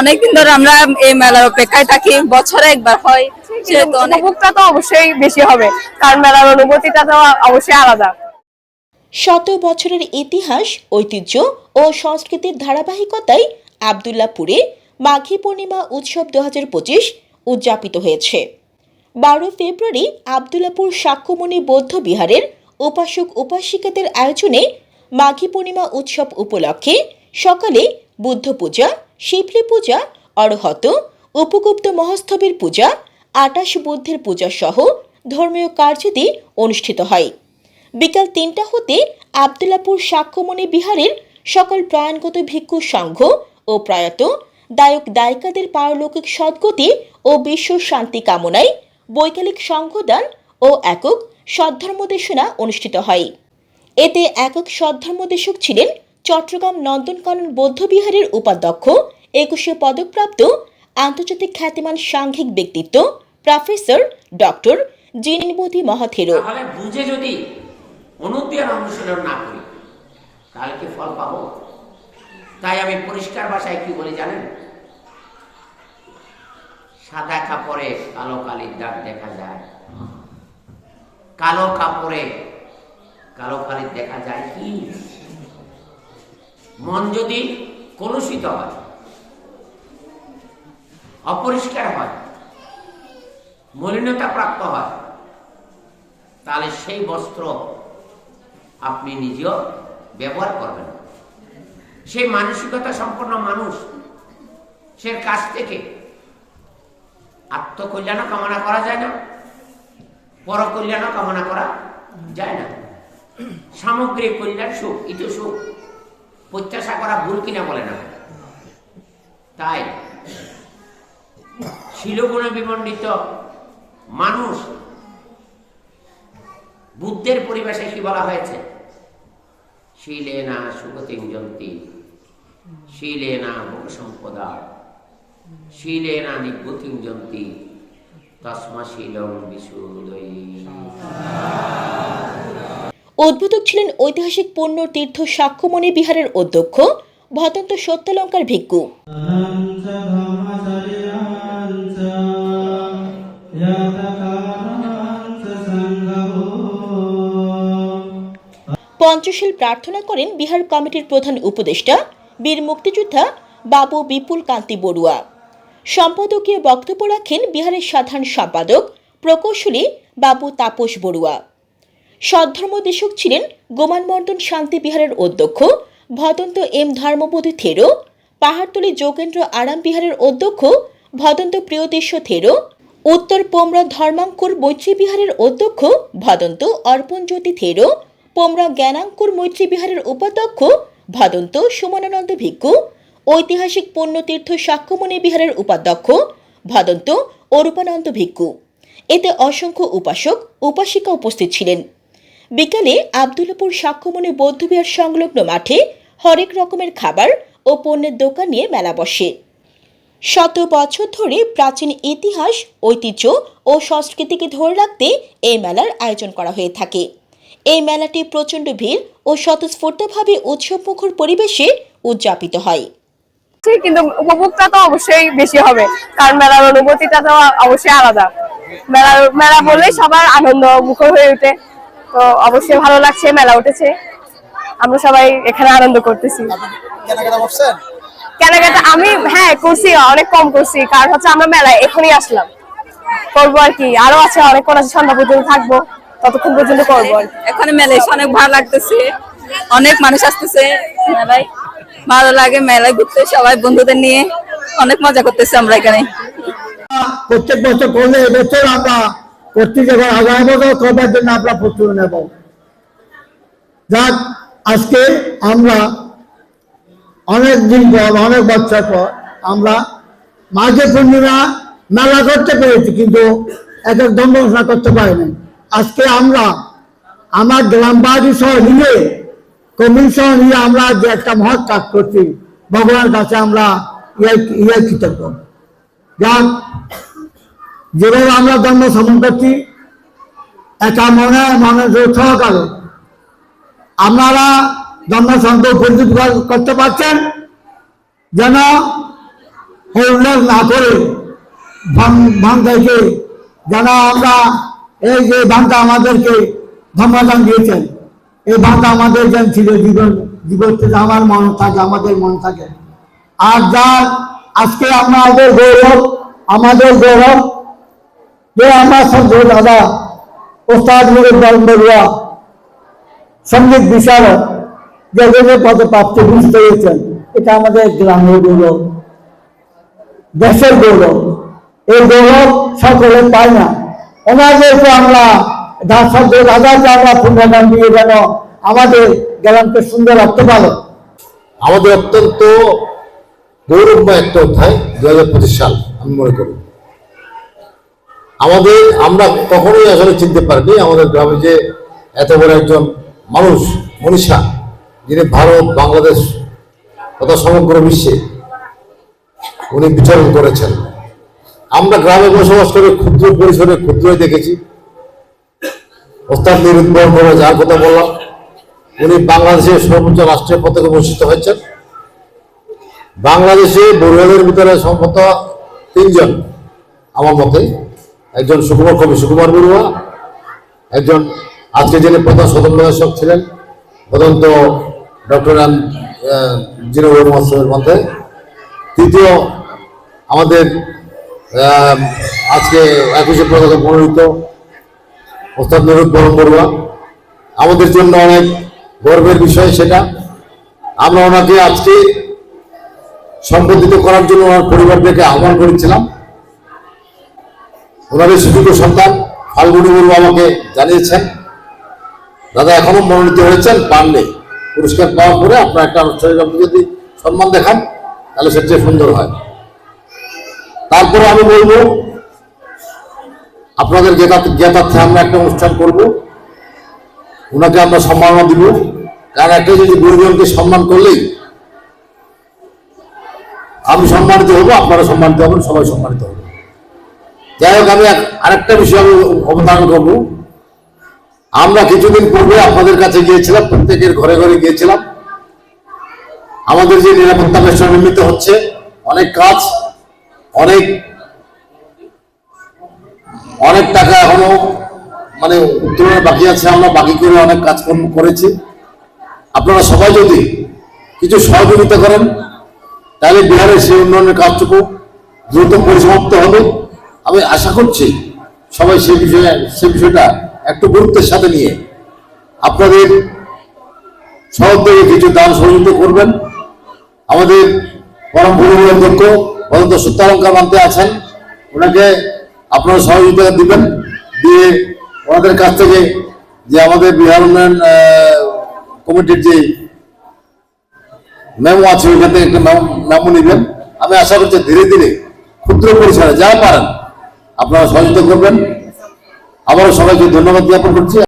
অনেকদিন ধরে আমরা এই মেলার অপেক্ষায় থাকি বছরে একবার হয় সেহেতু অনেক। তো অবশ্যই বেশি হবে কারণ মেলার অনুভূতিটা তো অবশ্যই আলাদা। শত বছরের ইতিহাস ঐতিহ্য ও সংস্কৃতির ধারাবাহিকতায় আবদুল্লাপুরে মাঘী পূর্ণিমা উৎসব দু পঁচিশ উদযাপিত হয়েছে। বারো ফেব্রুয়ারি আবদুল্লাপুর সাক্ষ্যমণি বৌদ্ধ বিহারের উপাসক উপাসিকাদের আয়োজনে মাঘী পূর্ণিমা উৎসব উপলক্ষে সকালে বুদ্ধ পূজা শিবলি পূজা, অরহত, উপগুপ্ত মহস্তবের পূজা, আটাশ বুদ্ধের পূজা সহ ধর্মীয় কার্যাদি অনুষ্ঠিত হয়। বিকাল তিনটা হতে আবদুল্লাপুর সাক্ষ্যমণি বিহারের সকল প্রয়াণগত ভিক্ষু সংঘ ও প্রয়াত, দায়ক দায়িকাদের পারলৌকিক সদ্গতি ও বিশ্ব শান্তি কামনায় বৈকালিক সংঘদান ও একক সদ্ধর্মদেশনা অনুষ্ঠিত হয়। এতে একক সদ্ধর্মদেশক ছিলেন চট্টগ্রাম নন্দনকানন বৌদ্ধবিহারের উপাধ্যক্ষ, একুশে পদকপ্রাপ্ত, আন্তর্জাতিক খ্যাতিমান সাংঘিক ব্যক্তিত্ব, প্রফেসর ডক্টর জিনিবতী মহাথেরো। বুঝে যদি অনুশীলন না করি, তাহলে কি ফল তাই আমি পরিষ্কার ভাষায় কি বলি জানেন? সাদা কাপড়ে কালো কালির দাগ দেখা যায়। কালো কাপড়ে কালো কালির দেখা যায় কি? মন যদি কলুষিত হয়, অপরিষ্কার হয়, মলিনতা প্রাপ্ত হয়, তাহলে সেই বস্ত্র আপনি নিজেও ব্যবহার করবেন। সেই মানসিকতা সম্পন্ন মানুষ, সে কাছ থেকে আত্মকল্যাণও কামনা করা যায় না, পরকল্যাণও কামনা করা যায় না। সামগ্রিক কল্যাণ সুখ, ইতো সুখ। প্রত্যাশা করা ভুল কিনা বলে না। তাই শিলগুণ বিমণ্ডিত মানুষ, বুদ্ধের পরিবেশে কি বলা হয়েছে? শিলে না সুগতিং জন্তি, শিলে না ভোগ সম্পদা, শিলে না নিগতিং জন্তি, তসমা শিলং বিশুদয়ী। উদ্বোধক ছিলেন ঐতিহাসিক পূর্ণ তীর্থ সাক্ষ্যমণি বিহারের অধ্যক্ষ ভদন্ত সত্যালঙ্কার ভিক্ষু। পঞ্চশীল প্রার্থনা করেন বিহার কমিটির প্রধান উপদেষ্টা, বীর মুক্তিযোদ্ধা বাবু বিপুল কান্তি বড়ুয়া। সম্পাদকীয় বক্তব্য রাখেন বিহারের সাধারণ সম্পাদক প্রকৌশলী বাবু তাপস বড়ুয়া। সদ্ধর্মদেশক ছিলেন গোমানমর্দন শান্তি বিহারের অধ্যক্ষ, ভদন্ত এম ধর্মবোধী থেরো, পাহাড়তলী যোগেন্দ্র আরাম বিহারের অধ্যক্ষ, ভদন্ত প্রিয়দেশ্য থেরো, উত্তর পোমরা ধর্মাঙ্কুর মৈত্রী বিহারের অধ্যক্ষ, ভদন্ত অর্পণ জ্যোতি থেরো, পোমরা জ্ঞানাঙ্কুর মৈত্রী বিহারের উপাধ্যক্ষ, ভদন্ত সুমনানন্দ ভিক্ষু, ঐতিহাসিক পণ্যতীর্থ সাক্ষ্যমণি বিহারের উপাধ্যক্ষ, ভদন্ত অরূপানন্দ ভিক্ষু। এতে অসংখ্য উপাসক, উপাসিকা উপস্থিত ছিলেন। বিকালে আবদুল্লাপুর সাক্ষ্যমণি বৌদ্ধবিহার সংলগ্ন মাঠে হরেক রকমের খাবার ও পণ্যের দোকান নিয়ে মেলা বসে। শত বছর ধরে প্রাচীন ইতিহাস, ঐতিহ্য ও সংস্কৃতিকে ধরে রাখতে এই মেলার আয়োজন করা হয়ে থাকে। এই মেলাটি প্রচণ্ড ভিড় ও স্বতঃস্ফূর্তভাবে উৎসবমুখর পরিবেশে উদযাপিত হয়। কিন্তু উপভোগটা তো অবশ্যই বেশি হবে, কারণ মেলার অনুভূতিটা তো অবশ্যই আলাদা। মেলা মেলা বললেই সবার আনন্দ মুখর হয়ে ওঠে। তো অবশ্যই ভালো লাগছে মেলা উঠেছে। আমরা সবাই এখানে আনন্দ করতেছি। কেনাকাটা আমি হ্যাঁ করছি অনেক কম করছি কারণ হচ্ছে আমরা মেলায় এখনই আসলাম। করব আর কি আরও আছে অনেকক্ষণ আছে সন্ধ্যা পর্যন্ত থাকব ততক্ষণ পর্যন্ত করব আর এখানে মেলায় এসে অনেক ভালো লাগতেছে অনেক মানুষ আসতেছে মেলায়। ভালো লাগে মেলায় ঘুরতে সবাই বন্ধুদের নিয়ে অনেক মজা করতেছে আমরা এখানে। প্রত্যেক বছর করলে এবছর আমরা করতে যাব আগামী করবার জন্য আমরা প্রস্তুতি নেব। যাক, আজকে আমরা অনেক দিন পর, অনেক বছর পর আমরা মাঘে পূর্ণিমা মেলা করতে পেরেছি, কিন্তু এক এক দম্বসা করতে পারিনি। আজকে আমরা আমার গ্রামবাসী সহ মিলে কমিশন নিয়ে আমরা যে একটা মহৎ কাজ করছি, ভগবানের কাছে আমরা ইয়ে ইয়ে কৃতজ্ঞ। যাক যেভাবে আমরা ধর্ম সমন করছি একা মনে মনে সহকারে আপনারা ধর্ম উপস্থিত করতে পারছেন, যেন উল্লেখ না করে ভান্তাইকে যারা আমরা এই যে ভান্তা আমাদেরকে ধর্মদান দিয়েছেন, এই ভান্তা আমাদের যেন ছিল জীবন জীবন থেকে আমার মন থাকে, আমাদের মন থাকে। আর যার আজকে আমাদের গৌরব আমাদের গৌরব যে আমার সন্দেহ দাদা, ওস্তাদ মুরুদ্দাল বড়ুয়া, সংগীত বিশারদ যে পদে প্রাপ্তি বুঝতে হয়েছেন এটা আমাদের গ্রামের গৌরব, দেশের গৌরব। এই গৌরব সকলে পায় না। ওনাদেরকে আমরা দাসত্ব রাজাকে আমরা পুনর্দান দিয়ে যেন আমাদের গ্রামকে সুন্দর রাখতে পারে। আমাদের অত্যন্ত গৌরবময় একটা অধ্যায় দু হাজার পঁচিশ সাল, আমি মনে করি। আমাদের, আমরা কখনোই আসলে চিনতে পারিনি, আমাদের গ্রামে যে এত বড় একজন মানুষ, মনীষা, যিনি ভারত, বাংলাদেশ তথা সমগ্র বিশ্বে উনি বিচরণ করেছেন। আমরা গ্রামে বসবাস করে ক্ষুদ্র পরিসরে ক্ষুদ্রই দেখেছি। ওস্তাদ নিরুদ্বর করে যার কথা বললাম, উনি বাংলাদেশের সর্বোচ্চ রাষ্ট্রীয় পতাকা ভূষিত হয়েছেন। বাংলাদেশে বড়ুয়াদের ভিতরে সম্ভবত তিনজন আমার মতে। একজন সুকুমার কবি, সুকুমার বড়ুয়া, একজন আজকে যিনি প্রধান স্বতন্ত্র প্রশাসক ছিলেন, তদন্ত ডক্টর জিরো মহোৎসবের মধ্যে। তৃতীয়, আমাদের আজকে একুশে পতাকা মনোনীত ওস্তাদ নুরুদ বরম বড়ুয়া। আমাদের জন্য অনেক গর্বের বিষয় সেটা। আমরা ওনাকে আজকে সম্বোধিত করার জন্য ওনার পরিবারটাকে আহ্বান করেছিলাম। ওনাদের সুযোগ্য সন্তান, ফাল্গুনি বড়ুয়া আমাকে জানিয়েছেন। দাদা এখনও মনোনীত হয়েছেন, পাননি। পুরস্কার পাওয়ার পরে আপনার একটা আনুষ্ঠানিক আপনি যদি সম্মান দেখান, তাহলে সেটা সুন্দর হয়। তারপরে আমি বলব, আপনাদের জ্ঞাতা জ্ঞাতার্থে আমরা একটা অনুষ্ঠান করব। ওনাকে আমরা সম্মাননা দিব। কারণ একটা যদি গুরুজনকে সম্মান করলেই আমি সম্মানিত হব, আপনারা সম্মানিত হবেন, সবাই সম্মানিত হবে যাই হোক আমি আরেকটা বিষয় আমি অবতারণ করব। আমরা কিছুদিন পূর্বে আপনাদের কাছে গিয়েছিলাম, প্রত্যেকের ঘরে ঘরে গিয়েছিলাম। আমাদের যে নিরাপত্তা বেশ নির্মিত হচ্ছে, অনেক কাজ, অনেক অনেক টাকা এখনও মানে উত্তোলনের বাকি আছে, আমরা বাকি করে অনেক কাজকর্ম করেছি। আপনারা সবাই যদি কিছু সহযোগিতা করেন, তাহলে বিহারের সেই উন্নয়নের কাজটুকু দ্রুত পরিসমাপ্ত হবে। আমি আশা করছি সবাই সেই বিষয়ে, সে বিষয়টা একটু গুরুত্বের সাথে নিয়ে আপনাদের সহযোগে কিছু দান সহযোগিতা করবেন। আমাদের পরম গুরু অধ্যক্ষ অনন্ত সত্যালঙ্কার মানতে আছেন। ওনাকে আপনারা সহযোগিতা দিবেন। দিয়ে ওনাদের কাছ থেকে যে আমাদের বিহার উন্নয়ন কমিটির যে মেমো আছে ওইখান থেকে একটা মেমো নেবেন। আমি আশা করছি ধীরে ধীরে ক্ষুদ্র পরিসরে যা পারেন আপনারা সহযোগিতা করবেন। আবারও সবাইকে ধন্যবাদ জ্ঞাপন করছি।